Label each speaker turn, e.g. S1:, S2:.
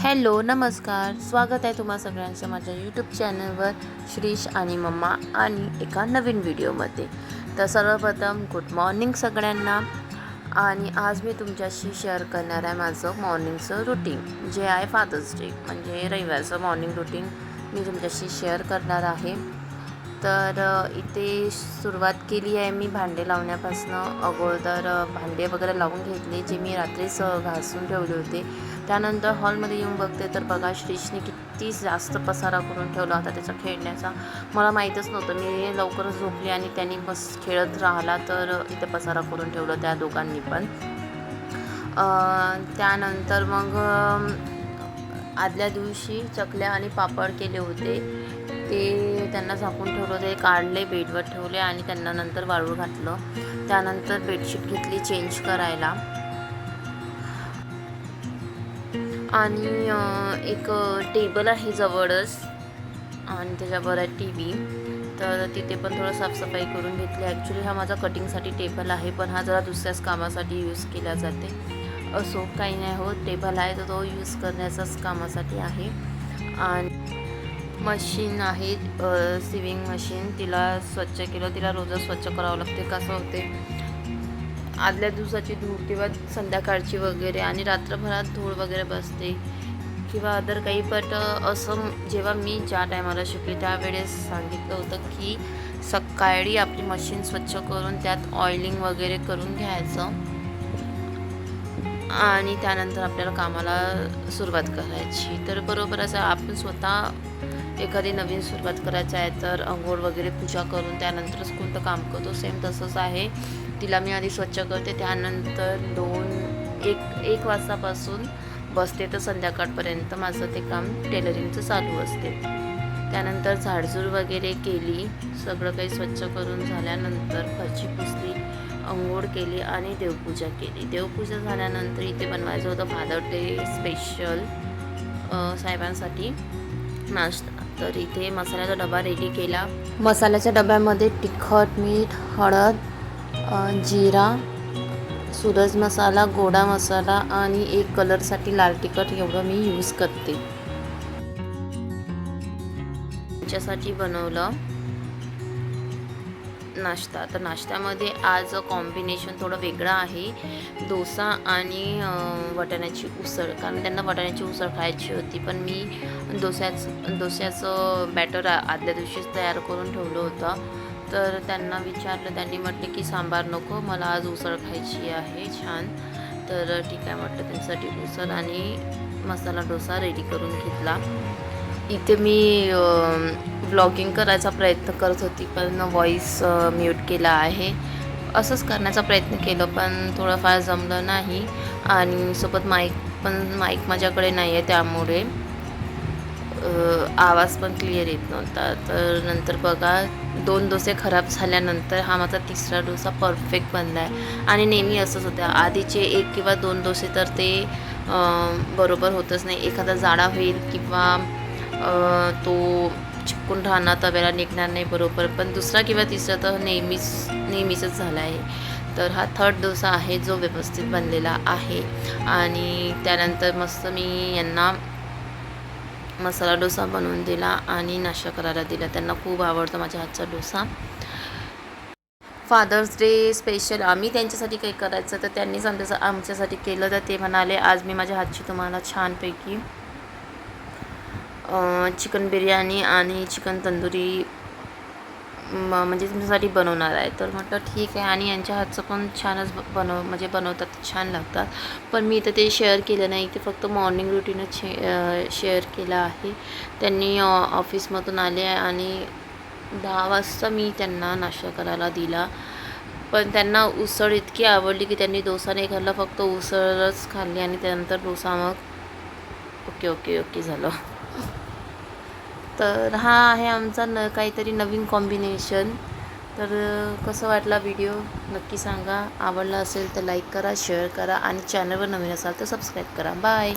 S1: Hello नमस्कार. स्वागत आहे तुम्हा सगळ्यांचं माझ्या यूट्यूब चॅनलवर श्रीश आणि मम्मा आणि एका नवीन व्हिडिओमध्ये तर सर्वप्रथम गुड मॉर्निंग सगळ्यांना. आणि आज मी तुमच्याशी शेअर करणार आहे माझं मॉर्निंगचं रुटीन जे आहे फादर्स डे म्हणजे रविवारचं मॉर्निंग रुटीन मी तुमच्याशी शेअर करणार आहे. तर इथे सुरुवात केली आहे मी भांडे लावण्यापासनं. अगोदर भांडे वगैरे लावून घेतले जे मी रात्रीच घासून ठेवले होते. त्यानंतर हॉलमध्ये येऊन बघते तर बघा श्रीशने किती जास्त पसारा करून ठेवला होता त्याचा खेळण्याचा. मला माहीतच नव्हतं. मी लवकरच झोपली आणि त्यांनी बस खेळत राहिला तर इथे पसारा करून ठेवला त्या दोघांनी पण. त्यानंतर मग आदल्या दिवशी चकल्या आणि पापड केले होते. ते त्यांना झाकून ठेवलं ते काढले बेडवर ठेवले आणि त्यांना नंतर वाळू घातलं. त्यानंतर बेडशीट घेतली चेंज करायला. आणि एक टेबल आहे जवळच आणि त्याच्यावर आहे टी व्ही तर तिथे पण थोडं साफसफाई करून घेतली. ॲक्च्युली हा माझा कटिंगसाठी टेबल आहे पण हा जरा दुसऱ्याच कामासाठी यूज केला जाते. असो काही नाही होत. टेबल आहे तर तो यूज करण्याचाच कामासाठी आहे. आणि मशीन आहे सिविंग मशीन तिला स्वच्छ केलं तिला रोजच स्वच्छ करावं लागते. कसं होते आदल्या दिवसाची धूळ किंवा संध्याकाळची वगैरे आणि रात्रभरात धूळ वगैरे बसते किंवा अदर काही. बट असं जेव्हा मी ज्या टायमाला शिकले त्यावेळेस सांगितलं होतं की सकाळी आपली मशीन स्वच्छ करून त्यात ऑइलिंग वगैरे करून घ्यायचं. आणि त्यानंतर आपल्याला कामाला सुरुवात करायची. तर बरोबर असं आपण स्वतः एखादी नवीन सुरुवात करायची आहे तर अंघोळ वगैरे पूजा करून त्यानंतरच कोणतं काम करतो. सेम तसंच आहे. तिला मी आधी स्वच्छ करते. त्यानंतर दोन एक एक वाजतापासून बसते तर संध्याकाळपर्यंत माझं ते काम टेलरिंगचं चालू असते. त्यानंतर झाडझूड वगैरे केली. सगळं काही स्वच्छ करून झाल्यानंतर फरची पुसली अंघोळ केली आणि देवपूजा केली. देवपूजा झाल्यानंतर इथे बनवायचं होतं. फादर डे स्पेशल साहेबांसाठी नाश्ता तर इथे मसाल्याचा डबा रेडी केला. मसाल्याच्या डब्यामध्ये तिखट मीठ हळद जिरा सुरज मसाला गोडा मसाला आणि एक कलरसाठी लाल तिखट एवढं मी यूज करते. त्याच्यासाठी बनवलं. नाश्ता. तर नाश्त्यामध्ये आज कॉम्बिनेशन थोडं वेगळं आहे. डोसा आणि वटाण्याची उसळ. कारण त्यांना वाटाण्याची उसळ खायची होती. पण मी डोस्याचं डोस्याचं बॅटर आदल्या दिवशीच तयार करून ठेवलं होतं. तर त्यांना विचारलं. त्यांनी म्हटले की सांबार नको मला आज उसळ खायची आहे. छान. तर ठीक आहे म्हटलं. त्यांच्यासाठी उसळ आणि मसाला डोसा रेडी करून घेतला. इथे मी ब्लॉगिंग करायचा प्रयत्न करत होती पण व्हॉईस म्यूट केला आहे. असंच करण्याचा प्रयत्न केलं पण थोडंफार जमलं नाही. आणि सोबत माईक पण माईक माझ्याकडे नाही आहे त्यामुळे आवाज पण क्लिअर येत नव्हता. तर नंतर बघा दोन डोसे खराब झाल्यानंतर हा माझा तिसरा डोसा परफेक्ट बनला आहे आणि नेहमी असंच होतं आधीचे एक किंवा दोन डोसे तर ते बरोबर होतच नाही. एखादा जाडा होईल किंवा तो चिपकून राहणार तव्याला निघणार नाही बरोबर. पण दुसरा किंवा तिसरा तर नेहमीच नेहमीचंच झाला आहे. तर हा थर्ड डोसा आहे जो व्यवस्थित बनलेला आहे. आणि त्यानंतर मस्त मी यांना मसाला डोसा बनवून दिला आणि नाश्ता करायला दिला. त्यांना खूप आवडतो माझ्या हातचा डोसा. फादर्स डे स्पेशल आम्ही त्यांच्यासाठी काही करायचं तर त्यांनीच आमच्या आमच्यासाठी केलं. तर ते म्हणाले आज मी माझ्या हातची तुम्हाला छानपैकी चिकन बिर्याणी आणि चिकन तंदुरी म म्हणजे तुमच्यासाठी बनवणार आहे. तर म्हटलं ठीक आहे आणि यांच्या हातचं पण छानच ब- बनव म्हणजे बनवतात छान लागतात. पण मी तर ते शेअर केलं नाही ते फक्त मॉर्निंग रुटीनच शे शेअर केलं आहे. त्यांनी ऑफिसमधून आले आणि दहा वाजता मी त्यांना नाश्ता करायला दिला. पण त्यांना उसळ इतकी आवडली की त्यांनी डोसा नाही खाल्ला फक्त उसळच खाल्ली आणि त्यानंतर डोसा मग ओके ओके ओके झालं. तर हा आहे आमचा न काहीतरी नवीन कॉम्बिनेशन तर कसं वाटला व्हिडिओ नक्की सांगा. आवडला असेल तर लाईक करा शेअर करा आणि चॅनलवर नवीन असाल तर सबस्क्राईब करा. बाय